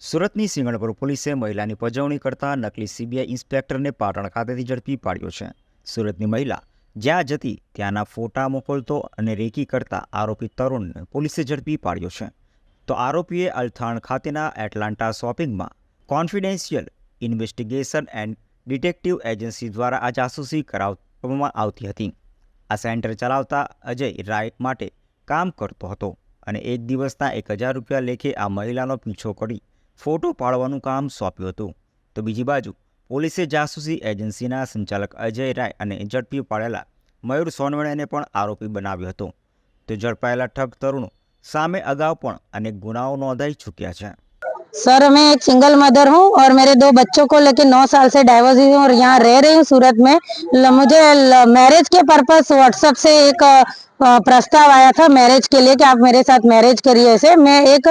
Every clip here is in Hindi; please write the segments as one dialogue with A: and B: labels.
A: સુરતની સિંગણપુર પોલીસે મહિલાની પજવણી કરતા નકલી સીબીઆઈ ઇન્સ્પેક્ટરને પાટણ ખાતેથી ઝડપી પાડ્યો છે. સુરતની મહિલા જ્યાં જતી ત્યાંના ફોટા મોકલતો અને રેકી કરતા આરોપી તરુણને પોલીસે ઝડપી પાડ્યો છે. તો આરોપીએ અલથાણ ખાતેના એટલાન્ટા શોપિંગમાં confidential investigation and detective agency દ્વારા આ જાસૂસી કરાવવામાં આવતી હતી. આ સેન્ટર ચલાવતા અજય રાય માટે કામ કરતો હતો અને એક દિવસના એક હજાર રૂપિયા લેખે આ મહિલાનો પીછો કરી ફોટો પાડવાનું કામ સોંપ્યું હતું તો બીજી બાજુ પોલીસે જાસૂસી એજન્સીના સંચાલક અજય રાય અને ઝડપી પાડેલા મયુર સોનવણેને પણ આરોપી બનાવ્યો હતો તો ઝડપાયેલા ઠગ તરુણો સામે અગાઉ પણ અનેક ગુનાઓ નોંધાઈ ચૂક્યા છે
B: सर मैं एक सिंगल मदर हूँ और मेरे दो बच्चों को लेके नौ साल से डाइवोर्स हुई हूँ और यहाँ रह रही हूँ सूरत में ल- मुझे मैरिज के पर्पस व्हाट्सएप से एक अ, अ, प्रस्ताव आया था मैरिज के लिए कि आप मेरे साथ मैरिज करिए ऐसे मैं एक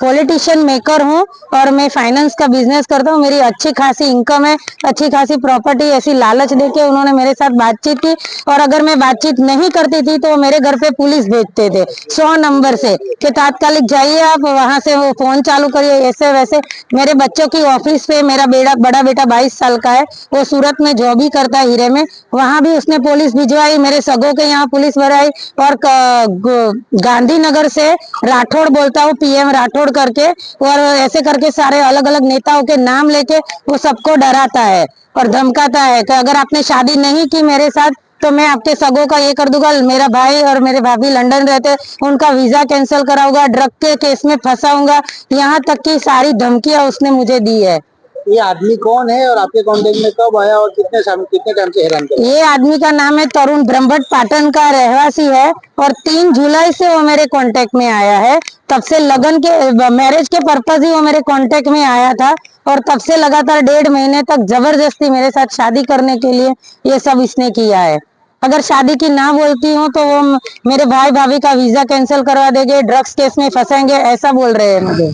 B: पॉलिटिशियन मेकर हूँ और मैं फाइनेंस का बिज़नेस करता हूँ। मेरी अच्छी खासी इनकम है, अच्छी खासी प्रॉपर्टी ऐसी लालच देके उन्होंने मेरे साथ बातचीत की। और अगर मैं बातचीत नहीं करती थी तो मेरे घर पे पुलिस भेजते थे, सौ नंबर से कि तात्कालिक जाइए आप, वहाँ से वो फ़ोन चालू करिए, ऐसे वैसे। मेरे बच्चों की ऑफ़िस पे मेरा बेटा बड़ा बेटा बाईस साल का है, वो सूरत में जॉब ही करता है हीरे में। वहाँ भी उसने पुलिस भिजवाई, मेरे सगों के यहाँ पुलिस भराई। और गांधीनगर से राठौड़ बोलता हूँ पीएम राठौड़ करके और ऐसे करके सारे अलग अलग नेताओं के नाम लेके वो सबको डराता है और धमकाता है कि अगर आपने शादी नहीं की मेरे साथ तो मैं आपके सगों का ये कर दूँगा। मेरा भाई और मेरे भाभी लंदन रहते, उनका वीज़ा कैंसिल कराऊँगा, ड्रग के केस में फंसाऊँगा। यहाँ तक की सारी धमकियाँ उसने मुझे दी है।
C: ये आदमी कौन है और आपके कांटेक्ट में कब आया और कितने कितने टाइम से हैरान
B: ये आदमी का नाम है तरुण ब्रह्मट पाटन का रहवासी है और तीन जुलाई से वो मेरे कांटेक्ट में आया है। तब से लगन के मैरिज के पर्पज ही वो मेरे कांटेक्ट में आया था और तब से लगातार डेढ़ महीने तक ज़बरदस्ती मेरे साथ शादी करने के लिए ये सब इसने किया है। अगर शादी की ना बोलती हूँ तो वो मेरे भाई भाभी का वीज़ा कैंसिल करवा देंगे ड्रग्स केस में फंसेंगे, ऐसा बोल रहे हैं मुझे।